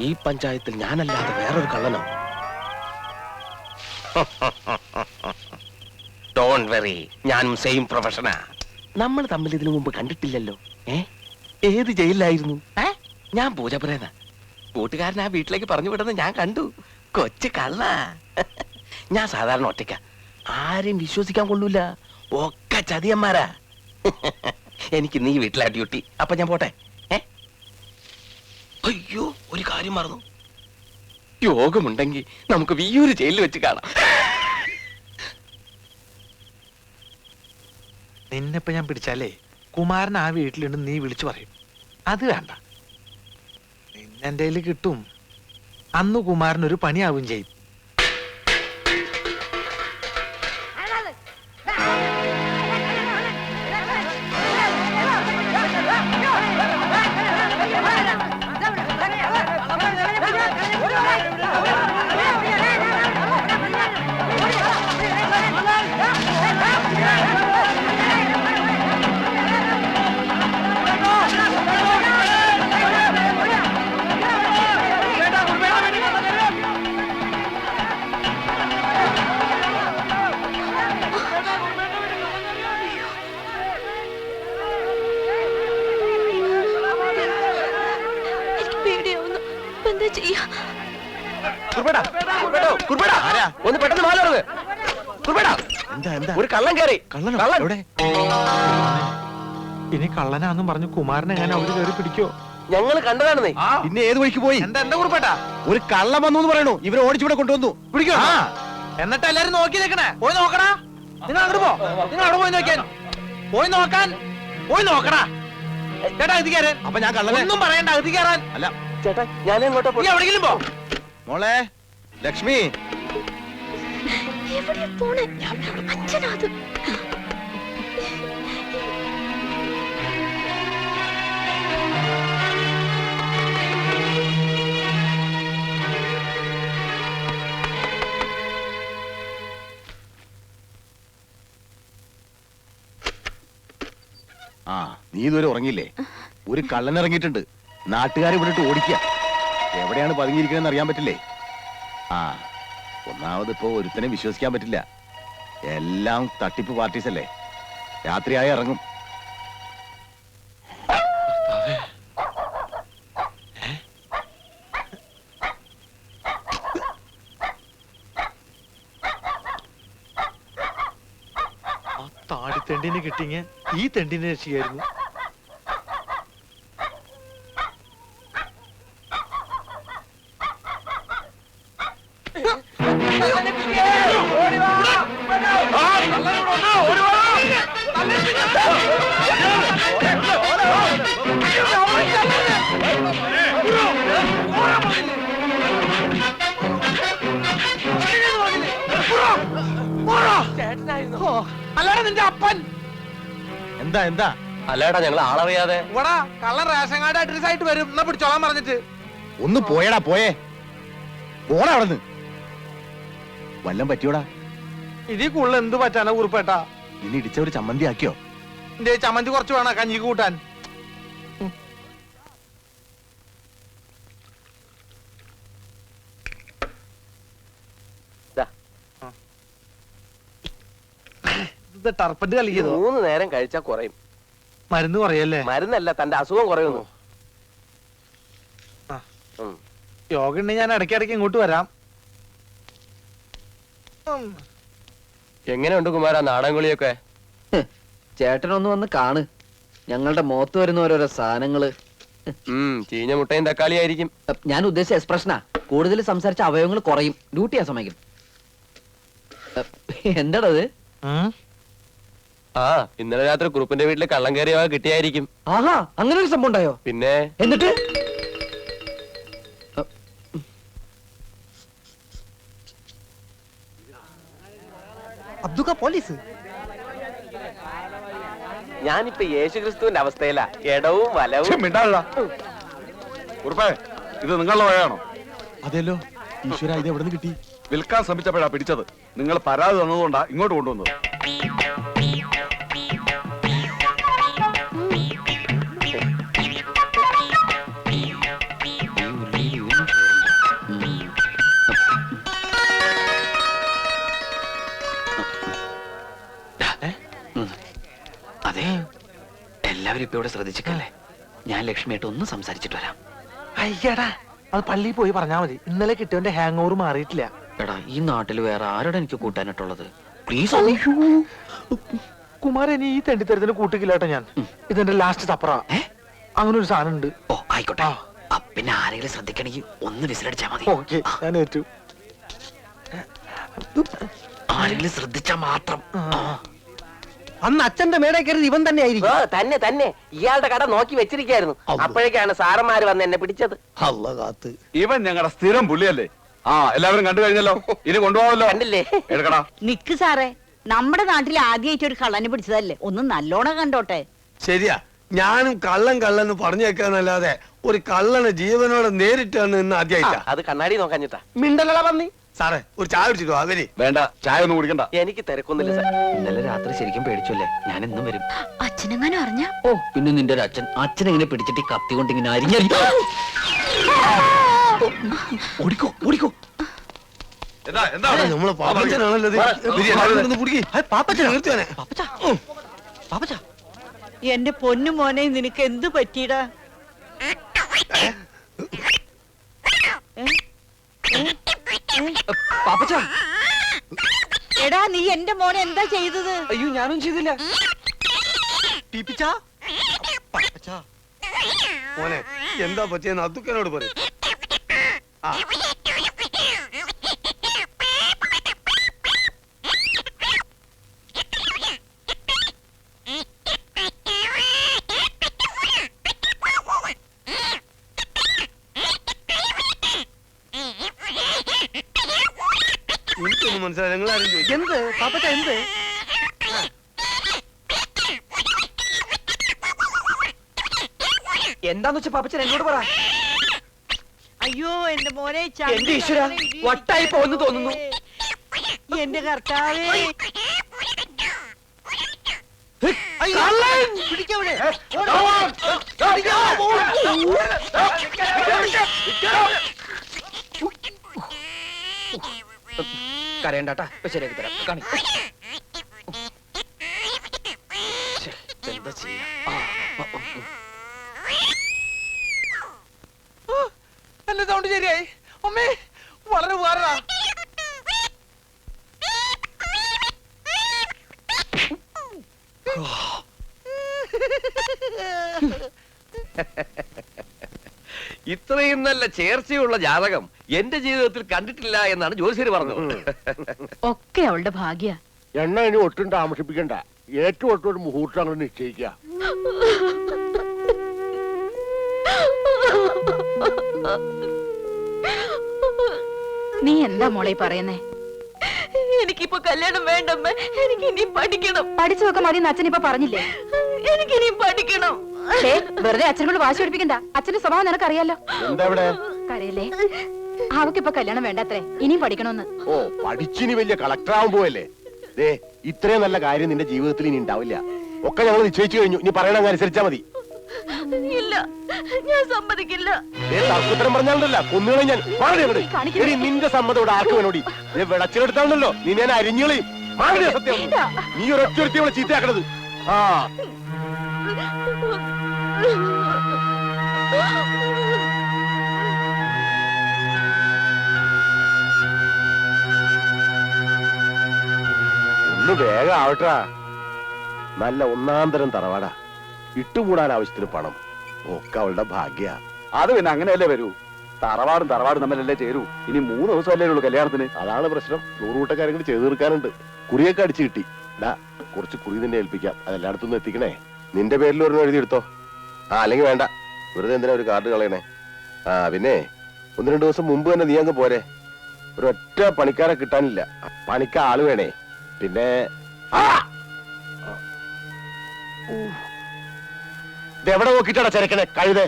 ഈ പഞ്ചായത്തിൽ ഞാനല്ലാതെ വേറൊരു കള്ളനോ? ഡോൺ വെറി ഞാനും സെയിം പ്രൊഫഷനാ നമ്മൾ തമ്മിൽ ഇതിനു മുമ്പ് കണ്ടിട്ടില്ലല്ലോ. ഏ? ഏത് ജയിലിലായിരുന്നു? ഞാൻ പൂജപ്രേത കൂട്ടുകാരൻ ആ വീട്ടിലേക്ക് പറഞ്ഞു വിടുന്നത് ഞാൻ കണ്ടു. കൊച്ചു കള്ള. ഞാൻ സാധാരണ ഒറ്റയ്ക്ക. ആരെയും വിശ്വസിക്കാൻ കൊള്ളൂല. ഒക്കെ ചതിയന്മാരാ. എനിക്ക് നീ വീട്ടിലാ ഡ്യൂട്ടി അപ്പൊ ഞാൻ പോട്ടെ. അയ്യോ ഒരു കാര്യം മറന്നു. യോഗമുണ്ടെങ്കിൽ നമുക്ക് വിയൂര് ജയിലിൽ വെച്ച് കാണാം. നിന്നെപ്പോ ഞാൻ പിടിച്ചാലേ കുമാരൻ ആ വീട്ടിലുണ്ട് നീ വിളിച്ചു പറയും. അത് വേണ്ട. നിന്നെ എന്റെ കിട്ടും. അന്ന് കുമാരൻ ഒരു പണിയാവും ചെയ്യും. ഒന്ന് പെട്ടെന്ന് മാല എന്താ എന്താ? ഒരു കള്ളൻ കയറി കള്ളൻ. എവിടെ? ഇനി കള്ളനാന്നും പറഞ്ഞു കുമാരനെ ഞാൻ അവർ കയറി പിടിക്കോ? ഞങ്ങൾ കണ്ടതാണെന്നേ പിന്നെ ഏത് വഴിക്ക് പോയി? എന്താ എന്താ കുറിപ്പേട്ടാ? ഒരു കള്ളം വന്നു എന്ന് പറയണു. ഇവരെ ഓടിച്ചിവിടെ കൊണ്ടുവന്നു. പിടിക്കോ? എന്നിട്ട് എല്ലാരും നോക്കി നിൽക്കണേ. പോയി നോക്കണാ നിങ്ങൾ അങ്ങോട്ട് പോ. നിങ്ങൾ അവിടെ പോയി നോക്കാൻ പോയി നോക്കാൻ പോയി നോക്കണാ ചേട്ടാ കയറാൻ അപ്പൊ ഞാൻ കള്ളനെ ഒന്നും പറയണ്ട അകത്ത് കയറാൻ. അല്ല ചേട്ടാ ഞാൻ എങ്ങോട്ടാ നീ എവിടെയെങ്കിലും പോ. മോളെ ലക്ഷ്മി. എവിടെയാ പോണേ? അച്ഛനാ അത്. ആ നീ ഇതുവരെ ഉറങ്ങിയില്ലേ? ഒരു കള്ളൻ ഇറങ്ങിയിട്ടുണ്ട്. നാട്ടുകാരെ വിട്ടിട്ട് ഓടിക്കുക. എവിടെയാണ് പതുങ്ങിയിരിക്കുന്നത് അറിയാൻ പറ്റില്ലേ? ആ ഒന്നാമത് ഇപ്പോ ഒരുത്തനെ വിശ്വസിക്കാൻ പറ്റില്ല. എല്ലാം തട്ടിപ്പ് പാർട്ടീസ് അല്ലേ രാത്രിയായി ഇറങ്ങും. ഈ തെണ്ടിനെ രക്ഷിക്കായിരുന്നു. നിന്റെ അപ്പൻ. എന്താ എന്താ? അല്ലേടാ ഞങ്ങൾ ആളറിയാതെ. ഇവിടെ കള്ള റേഷൻ കാർഡ് അഡ്രസ് ആയിട്ട് വരും. എന്നാ പിടിച്ചോളാൻ പറഞ്ഞിട്ട്. ഒന്ന് പോയടാ പോയേ. പോടാ അവിടുന്ന്. വല്ലം പറ്റിയോടാ? ഇനി കൂടുതൽ എന്ത് പറ്റാനാ കുറിപ്പേട്ടാ? ഇനി ഇടിച്ച ഒരു ചമ്മന്തി ആക്കിയോ? എന്റെ ചമ്മന്തി കുറച്ച് വേണം കഞ്ഞിക്ക് കൂട്ടാൻ. ഇത് ടർപ്പന്റ് കളിക്കതോ മൂന്ന് നേരം കഴിച്ചാ കുറയും. മരുന്ന് കുറയല്ലേ? മരുന്നല്ല തന്റെ അസുഖം കുറയുന്നു. യോഗ ഉണ്ടെങ്കിൽ ഞാൻ ഇടയ്ക്ക് ഇങ്ങോട്ട് വരാം. എങ്ങനെയുണ്ട് കുമാര നാടൻകുളിയൊക്കെ ചേട്ടനൊന്ന് വന്ന് കാണ്. ഞങ്ങളുടെ മോത്ത് വരുന്ന ഓരോരോ സാധനങ്ങൾ. ചീഞ്ഞ മുട്ടയും തക്കാളി ആയിരിക്കും. ഞാൻ ഉദ്ദേശിച്ച എക്സ്പ്രഷനാ. കൂടുതൽ സംസാരിച്ച അവയവങ്ങൾ കുറയും. ഡ്യൂട്ടിയാ സമയം എന്താടത്. ആ ഇന്നലെ രാത്രി കുറുപ്പിന്റെ വീട്ടിൽ കള്ളം കയറിയ കിട്ടിയായിരിക്കും. ആഹാ അങ്ങനെ ഒരു സംഭവം ഉണ്ടായോ? പിന്നെ? എന്നിട്ട്? അബ്ദുക്ക പോലീസ്. ഞാനിപ്പോ യേശുക്രിസ്തുവിന്റെ അവസ്ഥയിലാ. ഇടവും വലവും. ഇത് നിങ്ങളുടെ വഴയാണോ അതെല്ലോ. ഈശ്വര ഇത് എവിടെ നിന്ന് കിട്ടി? വിൽക്കാൻ ശ്രമിച്ചപ്പോഴാ പിടിച്ചത്. നിങ്ങൾ പരാതി തന്നതുകൊണ്ടാ ഇങ്ങോട്ട് കൊണ്ടുവന്നത്. ഇപ്പിയോട് ശ്രദ്ധിച്ചിട്ടല്ലേ? ഞാൻ ലക്ഷ്മിയായിട്ട് ഒന്ന് സംസാരിച്ചിട്ട് വരാം. അയ്യടാ അത് പള്ളിയിൽ പോയി പറഞ്ഞാ മതി. ഇന്നലെ കിട്ടിയവന്റെ ഹാങ് ഓവർ മാറിയിട്ടില്ല. എടാ ഈ നാട്ടിൽ വേറെ ആരോടെ എനിക്ക് കൂട്ടാനായിട്ടുള്ളത്? പ്ലീസ് കുമാരൻ ഈ തെണ്ടിത്തരത്തിന് കൂട്ടിക്കില്ലാട്ടോ ഞാൻ. ഇതെന്റെ ലാസ്റ്റ് തപ്പറ? അങ്ങനെ ഒരു സാധനം ഉണ്ട്. ഓ ആയിക്കോട്ടെ. പിന്നെ ആരെങ്കിലും ശ്രദ്ധിക്കണമെങ്കിൽ ഒന്ന് വിസിലടിച്ചാ മതി. ഞാൻ ഏറ്റു. ആരെങ്കിലും ശ്രദ്ധിച്ചാ മാത്രം. അന്ന് അച്ഛന്റെ മേടെ കയറി ഇവൻ തന്നെ ആയിരിക്കും ഓ തന്നെ തന്നെ. ഇയാളുടെ കട നോക്കി വെച്ചിരിക്കായിരുന്നു അപ്പോഴേക്കാണ് സാറന്മാര് വന്ന് എന്നെ പിടിച്ചത്. ഇവൻ ഞങ്ങളുടെ സ്ഥിരം പുള്ളിയല്ലേ. ആ എല്ലാവരും കണ്ടു കഴിഞ്ഞല്ലോ. ഇനി കൊണ്ടുപോകാമല്ലോ. കണ്ടില്ലേ? എടുക്കടാ. നിക്ക് സാറേ നമ്മുടെ നാട്ടിൽ ആദ്യമായിട്ട് ഒരു കള്ളനെ പിടിച്ചതല്ലേ? ഒന്ന് നല്ലോണം കണ്ടോട്ടെ. ശരിയാ. ഞാനും കള്ളൻ കള്ളൻ പറഞ്ഞേക്കാന്നല്ലാതെ ഒരു കള്ളനെ ജീവനോടെ നേരിട്ടാണ് ഇന്ന് ആദ്യമായിട്ടാ അത് കണ്ണാടി നോക്കാഞ്ഞിട്ടാ മിണ്ടലട പന്നി. സാറേ ഒരു ചായ കുടിച്ചിട്ടോ അവർ വേണ്ട ചായ ഒന്നും കുടിക്കണ്ട. എനിക്ക് തിരക്കൊന്നുമില്ല സാർ. ഇന്നലെ രാത്രി ശരിക്കും പേടിച്ചല്ലേ ഞാൻ എന്നും വരും. അച്ഛനെങ്ങാനും അറിഞ്ഞ? ഓ പിന്നെ നിന്റെ ഒരു അച്ഛൻ. അച്ഛൻ ഇങ്ങനെ പിടിച്ചിട്ട് ഈ കത്തി കൊണ്ട് ഇങ്ങനെ അരിഞ്ഞ ഓടിക്കോ ഓടിക്കോ. എന്താ എന്താ നമ്മളെ പാപ്പച്ചനാണല്ലോ. തീർച്ചയായും. എന്റെ പൊന്നു മോനെ നിനക്ക് എന്ത് പറ്റിയടാ? പാപ്പച്ച എടാ നീ എന്റെ മോനെ എന്താ ചെയ്തത്? അയ്യോ ഞാനും ചെയ്തില്ല. മോനെ എന്താ പറ്റിയെന്ന് അതുക്കനോട് പറയും. എനിക്കൊന്നും മനസ്സിലായി നിങ്ങൾ ആരും ചോദിക്കും എന്ത് പാപ്പച്ച എന്ത് എന്താന്ന് വെച്ചാ പാപ്പച്ചൻ എന്നോട് പറ അയ്യോ എന്റെ മോനെ എന്റെ ഈശ്വരാ, വട്ടായി പോയെന്ന് തോന്നുന്നു. എന്റെ കർത്താവേ പിടിക്കവിടെ കരയണ്ടാട്ടാ. ഇപ്പൊ ശരിയാക്കി തരാം. കാണി എന്താ ചെയ്യാ. എന്റെ സൗണ്ട് ശരിയായി. അമ്മേ വളരെ ഉപകാരടാ ഇത്രയും നല്ല ചേർച്ചയുള്ള ജാതകം എന്റെ ജീവിതത്തിൽ കണ്ടിട്ടില്ല എന്നാണ് ജോസിയർ പറഞ്ഞത്. ഒക്കെ അവളുടെ ഭാഗ്യ. എണ്ണ ഇനി ഒട്ടും താമസിപ്പിക്കണ്ട. ഏറ്റവും ഒട്ടും ഒരു മുഹൂർത്തം അങ്ങനെ നിശ്ചയിക്കുക. നീ എന്താ മോളെ പറയുന്നേ? എനിക്കിപ്പോ കല്യാണം വേണ്ടമ്മ എനിക്ക് ഇനി പഠിക്കണം. പഠിച്ചതൊക്കെ മതി അച്ഛൻ ഇപ്പൊ പറഞ്ഞില്ലേ? എനിക്ക് ഇനി പഠിക്കണം. വെറുതെ അച്ഛനോട് വാശി പിടിപ്പിക്കണ്ട. അച്ഛന്റെ സ്വഭാവം നിനക്കറിയാലോ. എന്താ കരയല്ലേ? അവക്കിപ്പൊ കല്യാണം വേണ്ടത്രേ. ഇനിയും പഠിക്കണമെന്ന്. ഓ പഠിച്ചിനി വലിയ കളക്ടർ ദേ ഇത്രയും നല്ല കാര്യം നിന്റെ ജീവിതത്തിൽ ഇനി ഉണ്ടാവില്ല. ഒക്കെ ഞങ്ങൾ നിശ്ചയിച്ചു കഴിഞ്ഞു. ഇനി പറയണ അനുസരിച്ചാ മതി. ഇല്ല ഞാൻ സമ്മതിക്കില്ല. ദേ തർക്കുത്തരം പറഞ്ഞാലല്ല കൊന്നുകളെ ഞാൻ. എടി നിന്റെ സമ്മതോട് ആർക്കും വേണോടി? ദേ വിളച്ചിലെടുത്താണല്ലോ. നീ ഞാൻ സത്യം. നീ ഒരൊറ്റ ഇവിടെ ചീത്തയാക്കണത്. ആ. ഒന്ന് വേഗം ആവട്ടാ. നല്ല ഒന്നാന്തരം തറവാടാ. ഇട്ടുകൂടാൻ ആവശ്യത്തിന് പണം. ഒക്കെ അവളുടെ ഭാഗ്യ. അത് പിന്നെ അങ്ങനെയല്ലേ വരൂ? തറവാടും തറവാടും തമ്മിലല്ലേ ചേരൂ? ഇനി മൂന്ന് ദിവസമല്ലേ ഉള്ളൂ കല്യാണത്തിന്. അതാണ് പ്രശ്നം. നൂറ് കൂട്ടക്കാരും കൂടി ചെയ്തു തീർക്കാനുണ്ട്. കുറിയൊക്കെ അടിച്ചു കിട്ടി. ഡാ കുറച്ച് കുറി നിന്നെ ഏൽപ്പിക്കാം. അതെല്ലായിടത്തുനിന്ന് എത്തിക്കണേ. നിന്റെ പേരിൽ ഒരു എഴുതി എടുത്തോ അല്ലെങ്കിൽ വേണ്ട. വെറുതെ എന്തിനാ ഒരു കാർഡ് കളയണേ? ആ പിന്നെ ഒന്ന് രണ്ട് ദിവസം മുമ്പ് തന്നെ നീ അങ്ങ് പോരെ. ഒരു ഒറ്റ പണിക്കാരെ കിട്ടാനില്ല. പണിക്ക ആൾ വേണേ. പിന്നെ എവിടെ ഇതെവിടെ നോക്കിട്ടാടാ ചെരക്കണേ? കഴുതേ.